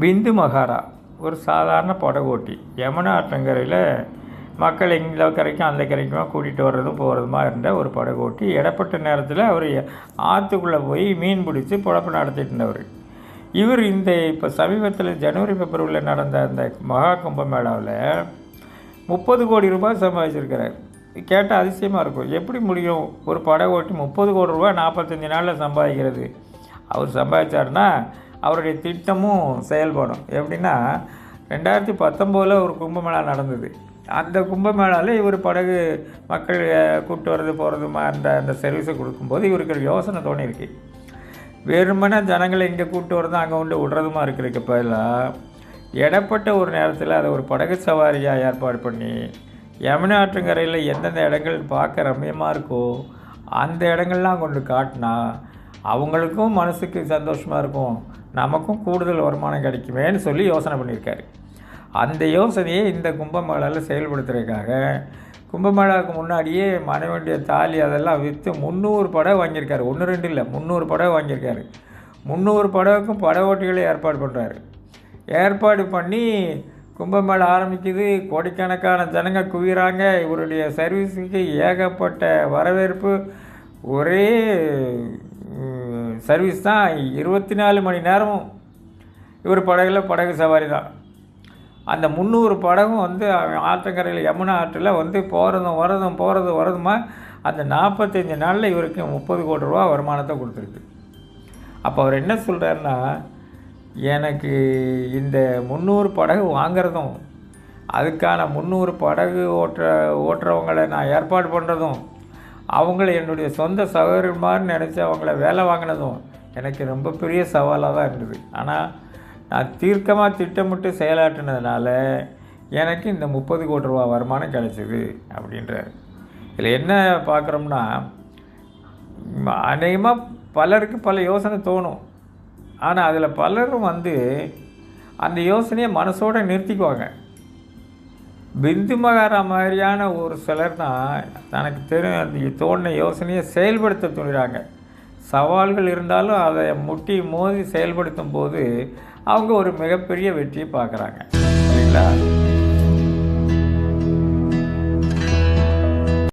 பிந்து மகாரா ஒரு சாதாரண படகோட்டி. யமுனா ஆற்றங்கரையில் மக்கள் இந்த கரைக்கும் அந்த கரைக்குமா கூட்டிகிட்டு வர்றதும் போகிறதுமா இருந்த ஒரு படகோட்டி. இடப்பட்ட நேரத்தில் அவர் ஆற்றுக்குள்ளே போய் மீன் பிடிச்சி புழப்பு நடத்திட்டு இருந்தவர். இவர் இந்த இப்போ சமீபத்தில் ஜனவரி பிப்ரவரியில் நடந்த அந்த மகா கும்பமேளாவில் முப்பது கோடி ரூபாய் சம்பாதிச்சிருக்கிறார் கேட்டால் அதிசயமாக இருக்கும். எப்படி முடியும்? ஒரு படகோட்டி முப்பது கோடி ரூபாய் நாற்பத்தஞ்சு நாளில் சம்பாதிக்கிறது. அவர் சம்பாதிச்சாருன்னா அவருடைய திட்டமும் செயல்படும். எப்படின்னா ரெண்டாயிரத்தி பத்தொம்போதில் ஒரு கும்பமேளா நடந்தது. அந்த கும்பமேளாவில் இவர் படகு மக்கள் கூப்பிட்டு வர்றது போகிறதுமா அந்த அந்த சர்வீஸை கொடுக்கும்போது இவருக்கு ஒரு யோசனை தோணியிருக்கு. வெறுமனே ஜனங்களை இங்கே கூப்பிட்டு வரது அங்கே கொண்டு விடுறதுமா இருக்கிறதுக்கு பதிலாக இடப்பட்ட ஒரு நேரத்தில் அதை ஒரு படகு சவாரியாக ஏற்பாடு பண்ணி யமுனை ஆற்றங்கரையில் எந்தெந்த இடங்கள் பார்க்க ரம்மியமாக இருக்கோ அந்த இடங்கள்லாம் கொண்டு காட்டினா அவங்களுக்கும் மனசுக்கு சந்தோஷமாக இருக்கும். நமக்கும் கூடுதல் வருமானம் கிடைக்குமேன்னு சொல்லி யோசனை பண்ணியிருக்காரு. அந்த யோசனையை இந்த கும்பமேளாவில் செயல்படுத்துறதுக்காக கும்பமேளாவுக்கு முன்னாடியே மனைவண்டிய தாலி அதெல்லாம் விற்று முந்நூறு படகு வாங்கியிருக்காரு. ஒன்று ரெண்டு இல்லை முந்நூறு படகு வாங்கியிருக்காரு. முந்நூறு படகுக்கும் பட ஓட்டிகளை ஏற்பாடு பண்ணுறாரு ஏற்பாடு பண்ணி கும்பமேளா ஆரம்பிக்குது. கோடிக்கணக்கான ஜனங்க குவிகிறாங்க இவருடைய சர்வீஸுக்கு ஏகப்பட்ட வரவேற்பு. ஒரே சர்வீஸ் தான். இருபத்தி நாலு மணி நேரமும் இவர் படகுல படகு சவாரி தான். அந்த முந்நூறு படகும் வந்து ஆற்றங்கரையில் யமுனா ஆற்றில் வந்து போகிறதும் வரதும் போகிறதும் வரதுமா அந்த நாற்பத்தஞ்சு நாளில் இவருக்கு முப்பது கோடி ரூபா வருமானத்தை கொடுத்துருக்கு. அப்போ அவர் என்ன சொல்கிறாருன்னா எனக்கு இந்த முந்நூறு படகு வாங்குறதும் அதுக்கான முந்நூறு படகு ஓட்டுற ஓட்டுறவங்களை நான் ஏற்பாடு பண்ணுறதும் அவங்கள என்னுடைய சொந்த சகோதரர் மாதிரி நினச்சி அவங்கள வேலை வாங்கினதும் எனக்கு ரொம்ப பெரிய சவாலாக தான் இருந்தது. ஆனால் நான் தீர்க்கமாக திட்டமிட்டு செயலாற்றினதுனால எனக்கு இந்த முப்பது கோடி ரூபா வருமானம் கிடைச்சிது அப்படின்றார். இதில் என்ன பார்க்குறோம்னா அநேகமாக பலருக்கு பல யோசனை தோணும். ஆனால் அதில் பலரும் வந்து அந்த யோசனையை மனசோடு நிறுத்திக்குவாங்க. பிந்து மகாரா மாதிரியான ஒரு சிலர் தான் தனக்கு தெரியும். அந்த தோணின யோசனையை செயல்படுத்த துணிகிறாங்க சவால்கள் இருந்தாலும் அதை முட்டி மோதி செயல்படுத்தும் போது அவங்க ஒரு மிகப்பெரிய வெற்றியை பார்க்குறாங்க. சரிங்களா